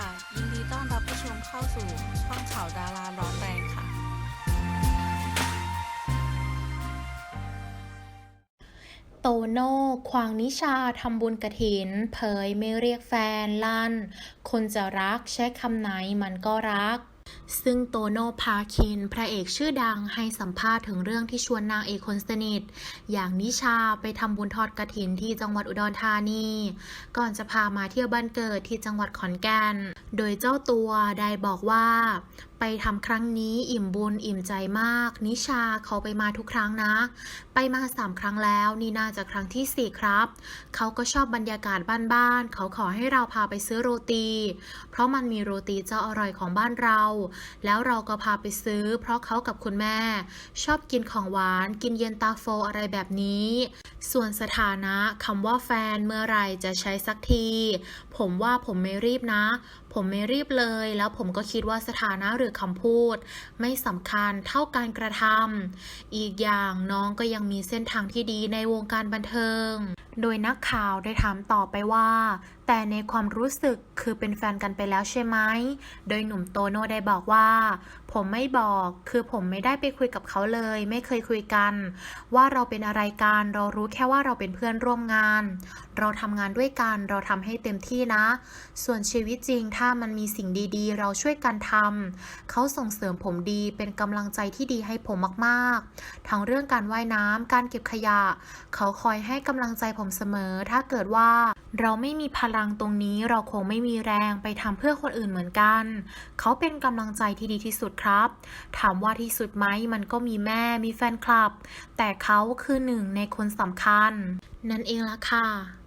ค่ะ ยินดีต้อนรับผู้ชมเข้าสู่ช่องข่าวดาราร้อนแรงค่ะ โตโน่ควางนิชาทำบุญกระถิน เผยไม่เรียกแฟนลั่น คนจะรักใช้คำไหนมันก็รักซึ่งโตโน่พาคิน พระเอกชื่อดังให้สัมภาษณ์ถึงเรื่องที่ชวนนางเอกคนสนิท อย่างนิชาไปทำบุญทอดกระถินที่จังหวัดอุดรธานี ก่อนจะพามาเที่ยวบ้านเกิดที่จังหวัดขอนแก่น โดยเจ้าตัวได้บอกว่า ไปทำครั้งนี้อิ่มบุญอิ่มใจมาก นิชาเขาไปมาทุกครั้งนะ ไปมาสามครั้งแล้วนี่น่าจะครั้งที่สี่ครับ เขาก็ชอบบรรยากาศบ้านๆเขาขอให้เราพาไปซื้อโรตี เพราะมันมีโรตีเจ้าอร่อยของบ้านเราแล้วเราก็พาไปซื้อ เพราะเขากับคุณแม่ ชอบกินของหวาน กินเย็นตาโฟอะไรแบบนี้ ส่วนสถานะคำว่าแฟนเมื่อไรจะใช้สักที ผมว่าผมไม่รีบนะ ผมไม่รีบเลย แล้วผมก็คิดว่าสถานะหรือคำพูด ไม่สำคัญเท่าการกระทำอีกอย่างน้องก็ยังมีเส้นทางที่ดีในวงการบันเทิง โดยนักข่าวได้ถามต่อไปว่า แต่ในความรู้สึกคือเป็นแฟนกันไปแล้วใช่ไหม โดยหนุ่มโตโน่ได้บอกว่า ผมไม่บอก คือผมไม่ได้ไปคุยกับเขาเลย ไม่เคยคุยกัน ว่าเราเป็นอะไรกัน เรารู้แค่ว่าเราเป็นเพื่อนร่วมงาน เราทำงานด้วยกัน เราทำให้เต็มที่นะ ส่วนชีวิตจริงถ้ามันมีสิ่งดีๆ เราช่วยกันทำ เขาส่งเสริมผมดี เป็นกำลังใจที่ดีให้ผมมากๆ ทั้งเรื่องการว่ายน้ำการเก็บขยะ เขาคอยให้กำลังใจผมเสมอ ถ้าเกิดว่าเราไม่มีพลังตรงนี้เราคงไม่มีแรงไปทำเพื่อคนอื่นเหมือนกัน เขาเป็นกำลังใจที่ดีที่สุดครับ ถามว่าที่สุดไหมมันก็มีแม่มีแฟนคลับ แต่เขาคือหนึ่งในคนสำคัญ นั่นเองละค่ะ